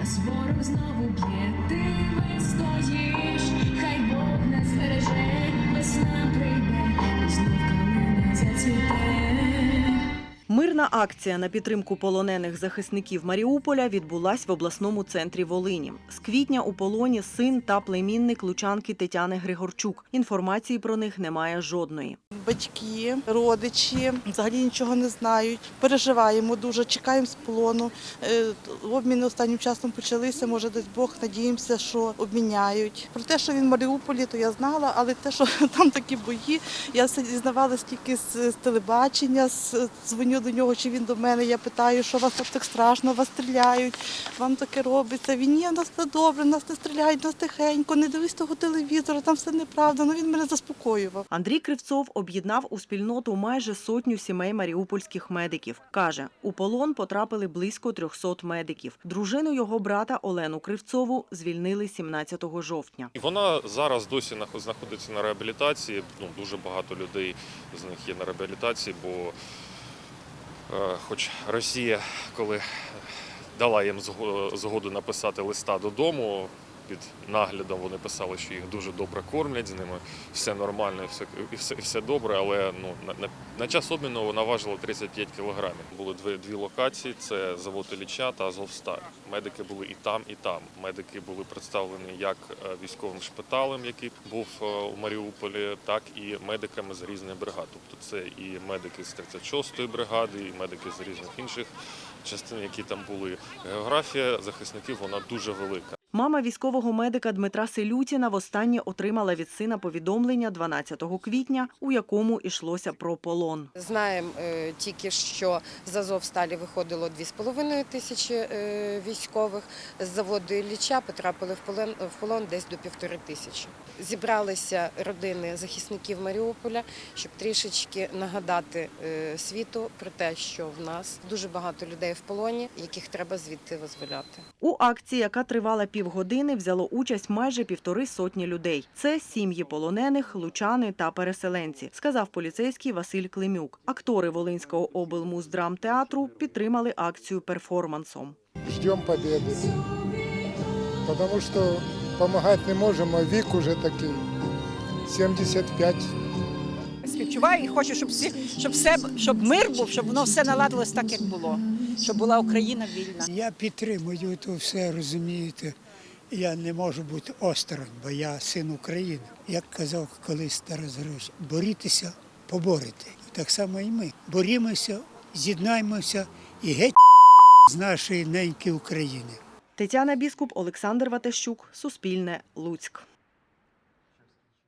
нас ворог знову б'є, ти стоїш, хай Бог нас береже, Мирна акція на підтримку полонених захисників Маріуполя відбулась в обласному центрі Волині. З квітня у полоні син та племінник лучанки Тетяни Григорчук. Інформації про них немає жодної. Батьки, родичі взагалі нічого не знають. Переживаємо дуже, чекаємо з полону. Е, Обміни останнім часом почалися. Може, десь Бог надіємося, що обміняють. Про те, що він в Маріуполі, то я знала, але те, що там такі бої, я все дізнавалася тільки з, телебачення, дзвоню до нього, чи він до мене. Я питаю, що вас так страшно, вас стріляють, вам таке робиться. Він ні, в нас все добре, нас не стріляють, нас тихенько, не дивись того телевізора, там все неправда. Ну він мене заспокоював. Андрій Кривцов об'єднав у спільноту майже сотню сімей маріупольських медиків. Каже, у полон потрапили близько 300 медиків. Дружину його брата Олену Кривцову звільнили 17 жовтня. Вона зараз досі нах- знаходиться на реабілітації. Ну, дуже багато людей з них є на реабілітації, бо хоч Росія, коли дала їм зго- згоду написати листа додому, під наглядом вони писали, що їх дуже добре кормлять, з ними все нормально все, і все, і все добре, але ну, на, на, час обміну вона важила 35 кілограмів. Були дві, дві локації: це завод Ілліча та Азовсталь. Медики були і там, і там. Медики були представлені як е, військовим шпиталем, який був е, у Маріуполі, так і медиками з різних бригад. Тобто це і медики з 36-ї бригади, і медики з різних інших частин, які там були. Географія захисників вона дуже велика. Мама військового медика Дмитра Селютіна востаннє отримала від сина повідомлення 12 квітня, у якому йшлося про полон. Знаємо е, тільки, що з Азовсталі виходило 2,5 тисячі е, військових. З заводу Ілліча потрапили в полон, в полон десь до півтори тисячі. Зібралися родини захисників Маріуполя, щоб трішечки нагадати е, світу про те, що в нас дуже багато людей в полоні, яких треба звідти визволяти. У акції, яка тривала півгодини, взяло участь майже півтори сотні людей. Це сім'ї полонених, лучани та переселенці, сказав поліцейський Василь Климюк. Актори Волинського облмуздрамтеатру підтримали акцію перформансом. ждем победы. Потому что помогать не можем, а век уже такий 75. співчуваю і хочу, щоб всі, щоб все, щоб мир був, щоб воно все наладилось так, як було, щоб була Україна вільна. Я підтримую то все, розумієте. Я не можу бути осторонь, бо я син України. Як казав колись Тарас Григорович, борітися, поборити. Так само і ми. Борімося, з'єднаємося і геть з нашої неньки України. Тетяна Біскуп, Олександр Ватащук, Суспільне, Луцьк.